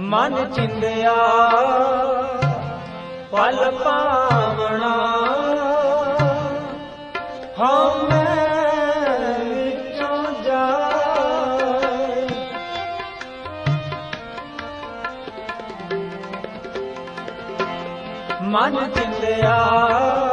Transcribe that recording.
ਮਨ ਚਿੰਦਿਆ ਪਲ ਪਾਵਣਾ। ਹਉ ਮੈਂ ਵਿੱਚੋਂ ਜਾਏ। ਮਨ ਚਿੰਦਿਆ।